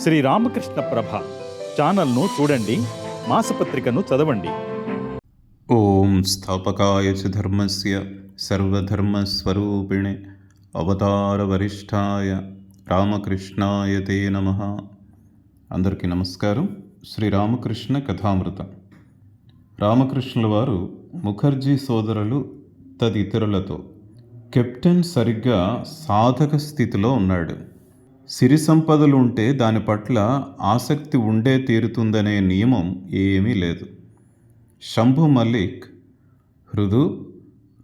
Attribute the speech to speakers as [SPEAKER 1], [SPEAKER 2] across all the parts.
[SPEAKER 1] శ్రీ రామకృష్ణ ప్రభ ఛానల్ను చూడండి మాసపత్రికను చదవండి.
[SPEAKER 2] ఓం స్థాపకాయ చ ధర్మస్య సర్వధర్మస్వరూపిణే అవతారవరిష్ఠాయ రామకృష్ణాయ తే నమ. అందరికీ నమస్కారం. శ్రీ రామకృష్ణ కథామృత. రామకృష్ణుల వారు ముఖర్జీ సోదరులు తదితరులతో కెప్టెన్ సరిగ్గా సాధక స్థితిలో ఉన్నాడు. సిరి సంపదలు ఉంటే దాని పట్ల ఆసక్తి ఉండే తీరుతుందనే నియమం ఏమీ లేదు. శంభు మల్లిక్ హృదు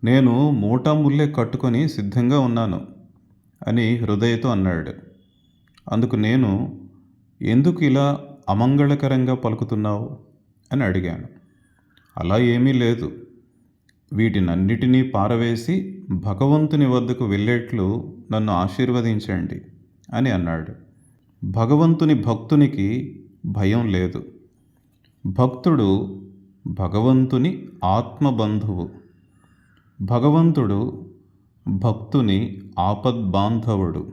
[SPEAKER 2] నేను మూటా ముల్లే కట్టుకొని సిద్ధంగా ఉన్నాను అని హృదయతో అన్నాడు. అందుకు నేను ఎందుకు ఇలా అమంగళకరంగా పలుకుతున్నావు? అని అడిగాను. అలా ఏమీ లేదు. వీటినన్నిటినీ పారవేసి భగవంతుని వద్దకు వెళ్ళేట్లు నన్ను ఆశీర్వదించండి. అని అన్నాడు. భగవంతుని భక్తునికి భయం లేదు. భక్తుడు భగవంతుని ఆత్మబంధువు. భగవంతుడు భక్తుని ఆపద్బాంధవుడు.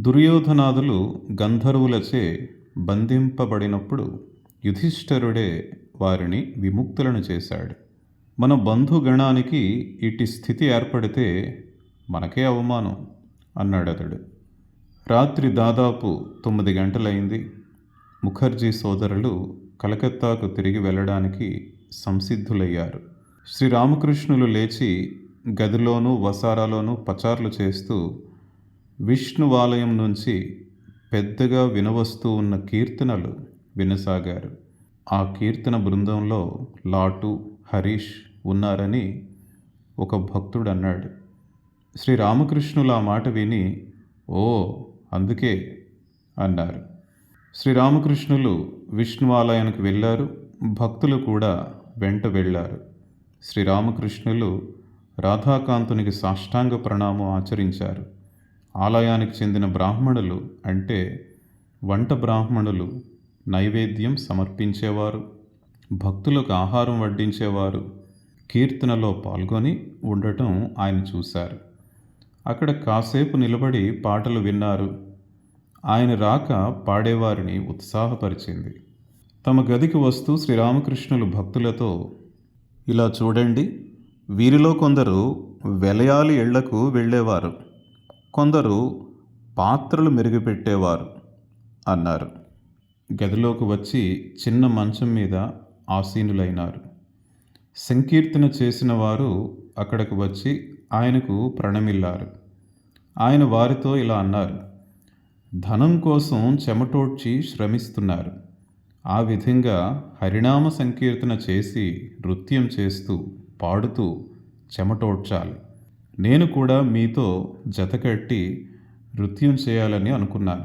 [SPEAKER 2] దుర్యోధనాదులు గంధర్వులచే బంధింపబడినప్పుడు యుధిష్ఠరుడే వారిని విముక్తులను చేశాడు. మన బంధుగణానికి ఇట్టి స్థితి ఏర్పడితే మనకే అవమానం అన్నాడు అతడు రాత్రి దాదాపు తొమ్మిది గంటలైంది. ముఖర్జీ సోదరులు కలకత్తాకు తిరిగి వెళ్ళడానికి సంసిద్ధులయ్యారు. శ్రీరామకృష్ణులు లేచి గదిలోనూ వసారాలోనూ పచార్లు చేస్తూ విష్ణువాలయం నుంచి పెద్దగా వినవస్తూ ఉన్న కీర్తనలు వినసాగారు. ఆ కీర్తన బృందంలో లాటు హరీష్ ఉన్నారని ఒక భక్తుడు అన్నాడు శ్రీరామకృష్ణులు ఆ మాట విని ఓ అందుకే అన్నారు. శ్రీరామకృష్ణులు విష్ణువాలయానికి వెళ్ళారు. భక్తులు కూడా వెంట వెళ్ళారు. శ్రీరామకృష్ణులు రాధాకాంతునికి సాష్టాంగ ప్రణామం ఆచరించారు. ఆలయానికి చెందిన బ్రాహ్మణులు అంటే వంట బ్రాహ్మణులు నైవేద్యం సమర్పించేవారు భక్తులకు ఆహారం వడ్డించేవారు కీర్తనలో పాల్గొని ఉండటం ఆయన చూశారు. అక్కడ కాసేపు నిలబడి పాటలు విన్నారు. ఆయన రాక పాడేవారిని ఉత్సాహపరిచింది. తమ గదికి వస్తూ శ్రీరామకృష్ణులు భక్తులతో ఇలా చూడండి వీరిలో కొందరు వెలయాలి ఇళ్ళకు వెళ్ళేవారు. కొందరు పాత్రలు మెరుగుపెట్టేవారు అన్నారు. గదిలోకి వచ్చి చిన్న మంచం మీద ఆసీనులైనారు. సంకీర్తన చేసిన వారు అక్కడికి వచ్చి ఆయనకు ప్రణమిల్లారు. ఆయన వారితో ఇలా అన్నారు ధనం కోసం చెమటోడ్చి శ్రమిస్తున్నారు. ఆ విధంగా హరినామ సంకీర్తన చేసి నృత్యం చేస్తూ పాడుతూ చెమటోడ్చాలి. నేను కూడా మీతో జతకట్టి నృత్యం చేయాలని అనుకున్నాను.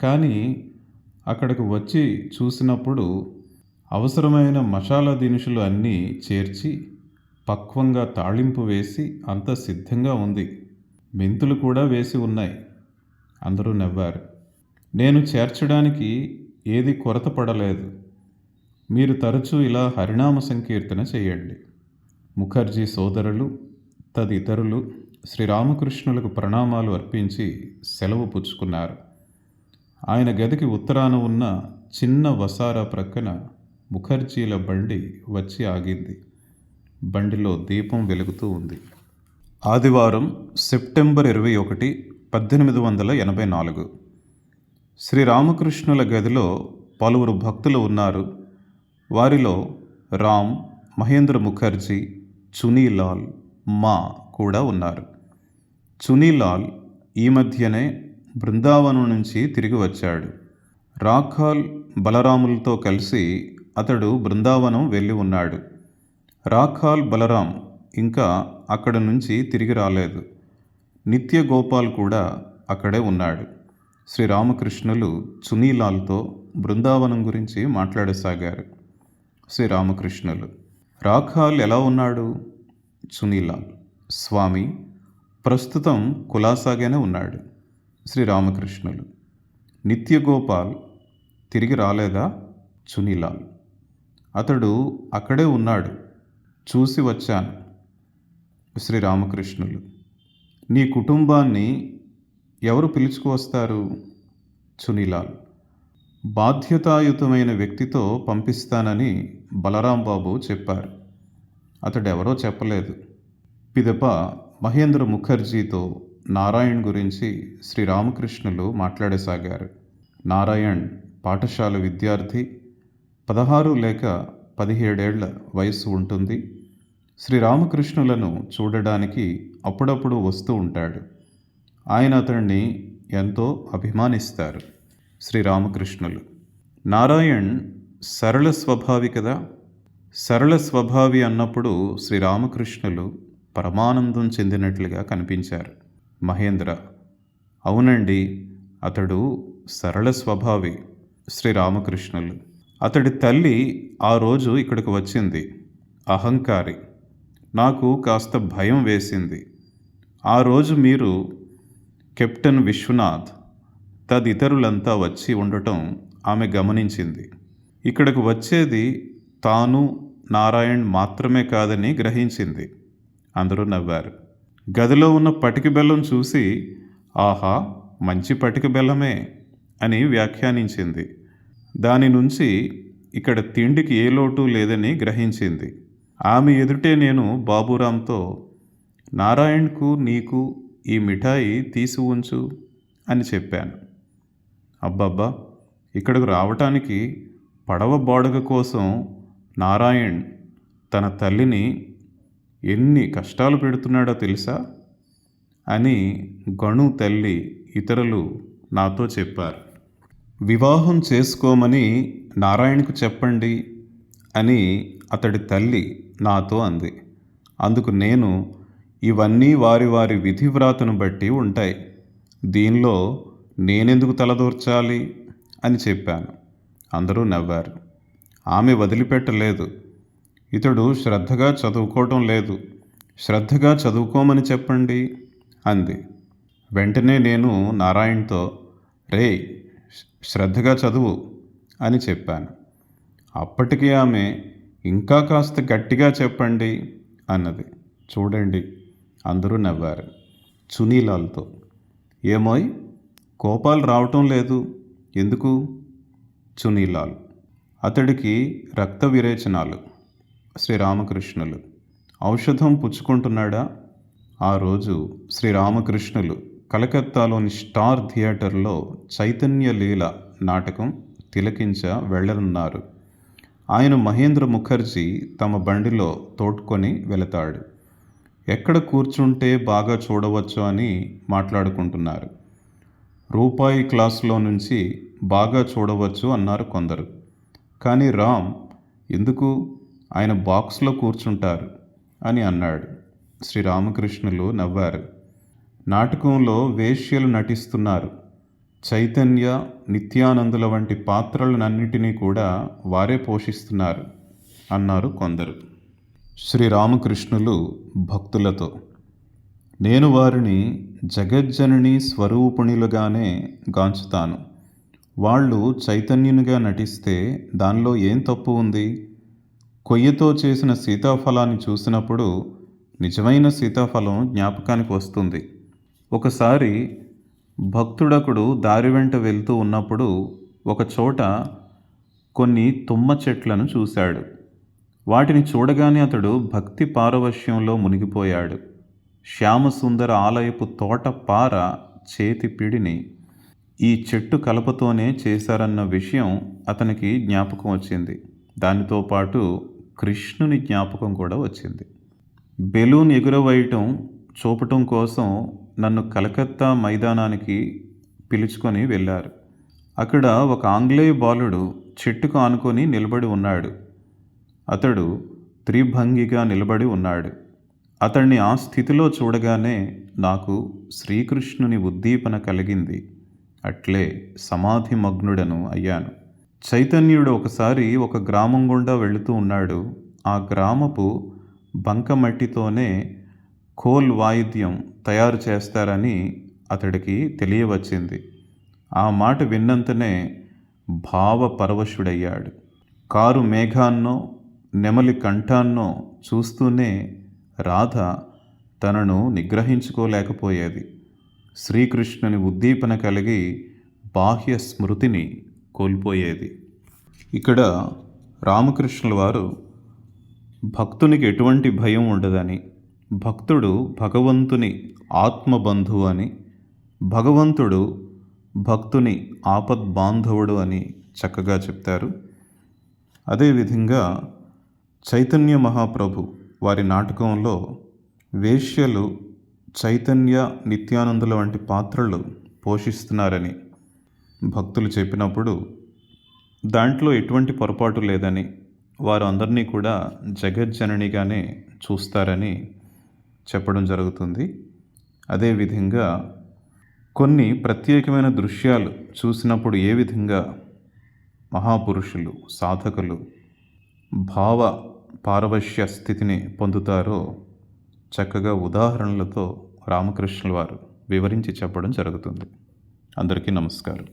[SPEAKER 2] కానీ అక్కడికి వచ్చి చూసినప్పుడు అవసరమైన మసాలా దినుసులు అన్నీ చేర్చి పక్వంగా తాళింపు వేసి అంత సిద్ధంగా ఉంది. మెంతులు కూడా వేసి ఉన్నాయి. అందరూ నవ్వారు. నేను చేర్చడానికి ఏది కొరత పడలేదు. మీరు తరచూ ఇలా హరినామ సంకీర్తన చేయండి. ముఖర్జీ సోదరులు తదితరులు శ్రీరామకృష్ణులకు ప్రణామాలు అర్పించి సెలవు పుచ్చుకున్నారు. ఆయన గదికి ఉత్తరాన ఉన్న చిన్న వసారా ప్రక్కన ముఖర్జీల బండి వచ్చి ఆగింది. బండిలో దీపం వెలుగుతూ ఉంది. ఆదివారం సెప్టెంబర్ ఇరవై ఒకటి పద్దెనిమిది వందల ఎనభై నాలుగు. శ్రీరామకృష్ణుల గదిలో పలువురు భక్తులు ఉన్నారు. వారిలో రామ్ మహేంద్ర ముఖర్జీ చునీలాల్ మా కూడా ఉన్నారు. చునీలాల్ ఈ మధ్యనే బృందావనం నుంచి తిరిగి వచ్చాడు. రాఖాల్ బలరాములతో కలిసి అతడు బృందావనం వెళ్ళి ఉన్నాడు. రాఖాల్ బలరాం ఇంకా అక్కడ నుంచి తిరిగి రాలేదు. నిత్య గోపాల్ కూడా అక్కడే ఉన్నాడు. శ్రీరామకృష్ణులు చునీలాల్తో బృందావనం గురించి మాట్లాడసాగారు. శ్రీరామకృష్ణులు రాఖాల్ ఎలా ఉన్నాడు? చునీలాల్ స్వామి ప్రస్తుతం కులాసాగానే ఉన్నాడు. శ్రీరామకృష్ణులు నిత్యగోపాల్ తిరిగి రాలేదా? చునీలాల్ అతడు అక్కడే ఉన్నాడు. చూసి వచ్చాను. శ్రీరామకృష్ణులు. నీ కుటుంబాన్ని ఎవరు పిలుచుకువస్తారు చునీలాల్ బాధ్యతాయుతమైన వ్యక్తితో పంపిస్తానని బలరాం బాబు చెప్పారు. అతడెవరో చెప్పలేదు. పిదప మహేంద్ర ముఖర్జీతో నారాయణ్ గురించి శ్రీరామకృష్ణులు మాట్లాడసాగారు. నారాయణ్ పాఠశాల విద్యార్థి పదహారు లేక పదిహేడేళ్ళ వయస్సు ఉంటుంది. శ్రీరామకృష్ణులను చూడడానికి అప్పుడప్పుడు వస్తూ ఉంటాడు. ఆయన అతన్ని ఎంతో అభిమానిస్తారు శ్రీరామకృష్ణులు. నారాయణ్ సరళ స్వభావి కదా? సరళ స్వభావి అన్నప్పుడు శ్రీరామకృష్ణులు పరమానందం చెందినట్లుగా కనిపించారు. మహేంద్ర అవునండి అతడు సరళ స్వభావి శ్రీరామకృష్ణులు. అతడి తల్లి ఆ రోజు ఇక్కడికి వచ్చింది. అహంకారి. నాకు కాస్త భయం వేసింది. ఆ రోజు మీరు కెప్టెన్ విశ్వనాథ్ తదితరులంతా వచ్చి ఉండటం ఆమె గమనించింది. ఇక్కడకు వచ్చేది తాను నారాయణ్ మాత్రమే కాదని గ్రహించింది. అందరూ నవ్వారు. గదిలో ఉన్న పటిక బెల్లం చూసి ఆహా మంచి పటిక బెల్లమే అని వ్యాఖ్యానించింది. దాని నుంచి ఇక్కడ తిండికి ఏ లోటు లేదని గ్రహించింది. ఆమె ఎదుటే నేను బాబురాంతో నారాయణ్కు నీకు ఈ మిఠాయి తీసి ఉంచు అని చెప్పాను. అబ్బబ్బా ఇక్కడకు రావటానికి పడవ బాడుగ కోసం నారాయణ్ తన తల్లిని ఎన్ని కష్టాలు పెడుతున్నాడో తెలుసా? అని గణు తల్లి ఇతరులు నాతో చెప్పారు. వివాహం చేసుకోమని నారాయణకు చెప్పండి అని అతడి తల్లి నాతో అంది. అందుకు నేను ఇవన్నీ వారి వారి విధివ్రాతను బట్టి ఉంటాయి. దీనిలో నేనెందుకు తలదూర్చాలి? అని చెప్పాను. అందరూ నవ్వారు. ఆమె వదిలిపెట్టలేదు. ఇతడు శ్రద్ధగా చదువుకోవటం లేదు. శ్రద్ధగా చదువుకోమని చెప్పండి అంది. వెంటనే నేను నారాయణ్తో రే శ్రద్ధగా చదువు అని చెప్పాను. అప్పటికి ఆమె ఇంకా కాస్త గట్టిగా చెప్పండి అన్నది. చూడండి అందరూ నవ్వారు చునీలాల్తో ఏమోయ్ కోపాలు రావటం లేదు. ఎందుకు? చునీలాల్ అతడికి రక్త విరేచనాలు. శ్రీరామకృష్ణులు. ఔషధం పుచ్చుకుంటున్నాడా? ఆ రోజు శ్రీరామకృష్ణులు కలకత్తాలోని స్టార్ థియేటర్లో చైతన్య లీల నాటకం తిలకించ వెళ్ళనున్నారు ఆయన మహేంద్ర ముఖర్జీ తమ బండిలో తోడ్కొని వెళతాడు. ఎక్కడ కూర్చుంటే బాగా చూడవచ్చు అని మాట్లాడుకుంటున్నారు. రూపాయి క్లాసులో నుంచి బాగా చూడవచ్చు అన్నారు కొందరు. కానీ రామ్ ఎందుకు? ఆయన బాక్స్లో కూర్చుంటారు అని అన్నాడు. శ్రీరామకృష్ణులు నవ్వారు. నాటకంలో వేశ్యలు నటిస్తున్నారు. చైతన్య నిత్యానందుల వంటి పాత్రలనన్నిటినీ కూడా వారే పోషిస్తున్నారు అన్నారు కొందరు. శ్రీరామకృష్ణులు భక్తులతో నేను వారిని జగజ్జనని స్వరూపుణులుగానే గాంచుతాను. వాళ్ళు చైతన్యునిగా నటిస్తే దానిలో ఏం తప్పు ఉంది? కొయ్యతో చేసిన సీతాఫలాన్ని చూసినప్పుడు నిజమైన సీతాఫలం జ్ఞాపకానికి వస్తుంది. ఒకసారి భక్తుడకుడు దారి వెంట వెళ్తూ ఉన్నప్పుడు ఒకచోట కొన్ని తుమ్మ చెట్లను చూశాడు. వాటిని చూడగానే అతడు భక్తి పారవశ్యంలో మునిగిపోయాడు. శ్యామసుందర ఆలయపు తోట పార చేతి పిడిని ఈ చెట్టు కలపతోనే చేశారన్న విషయం అతనికి జ్ఞాపకం వచ్చింది. దానితో పాటు కృష్ణుని జ్ఞాపకం కూడా వచ్చింది. బెలూన్ ఎగురవేయటం చూపటం కోసం నన్ను కలకత్తా మైదానానికి పిలుచుకొని వెళ్ళారు. అక్కడ ఒక ఆంగ్లేయ బాలుడు చెట్టుకు ఆనుకొని నిలబడి ఉన్నాడు. అతడు త్రిభంగిగా నిలబడి ఉన్నాడు. అతన్ని ఆ స్థితిలో చూడగానే నాకు శ్రీకృష్ణుని ఉద్దీపన కలిగింది. అట్లే సమాధి మగ్నుడను అయ్యాను. చైతన్యుడు ఒకసారి ఒక గ్రామం గుండా వెళుతూ ఉన్నాడు. ఆ గ్రామపు బంకమట్టితోనే కోల్ వాయిద్యం తయారు చేస్తారని అతడికి తెలియవచ్చింది. ఆ మాట విన్నంతనే భావపరవశుడయ్యాడు కారు మేఘాన్నో నెమలి కంఠాన్నో చూస్తూనే రాధ తనను నిగ్రహించుకోలేకపోయేది. శ్రీకృష్ణుని ఉద్దీపన కలిగి బాహ్య స్మృతిని కోల్పోయేది. ఇక్కడ రామకృష్ణుల వారు భక్తునికి ఎటువంటి భయం ఉండదని భక్తుడు భగవంతుని ఆత్మబంధువు అని భగవంతుడు భక్తుని ఆపద్బాంధవుడు అని చక్కగా చెప్తారు. అదేవిధంగా చైతన్య మహాప్రభు వారి నాటకంలో వేశ్యలు చైతన్య నిత్యానందుల వంటి పాత్రలు పోషిస్తున్నారని భక్తులు చెప్పినప్పుడు దాంట్లో ఎటువంటి పొరపాటు లేదని వారు అందరినీ కూడా జగజ్జననిగానే చూస్తారని చెప్పడం జరుగుతుంది. అదేవిధంగా కొన్ని ప్రత్యేకమైన దృశ్యాలు చూసినప్పుడు ఏ విధంగా మహాపురుషులు సాధకులు భావ పారవశ్య స్థితిని పొందుతారో చక్కగా ఉదాహరణలతో రామకృష్ణుల వారు వివరించి చెప్పడం జరుగుతుంది. అందరికీ నమస్కారం.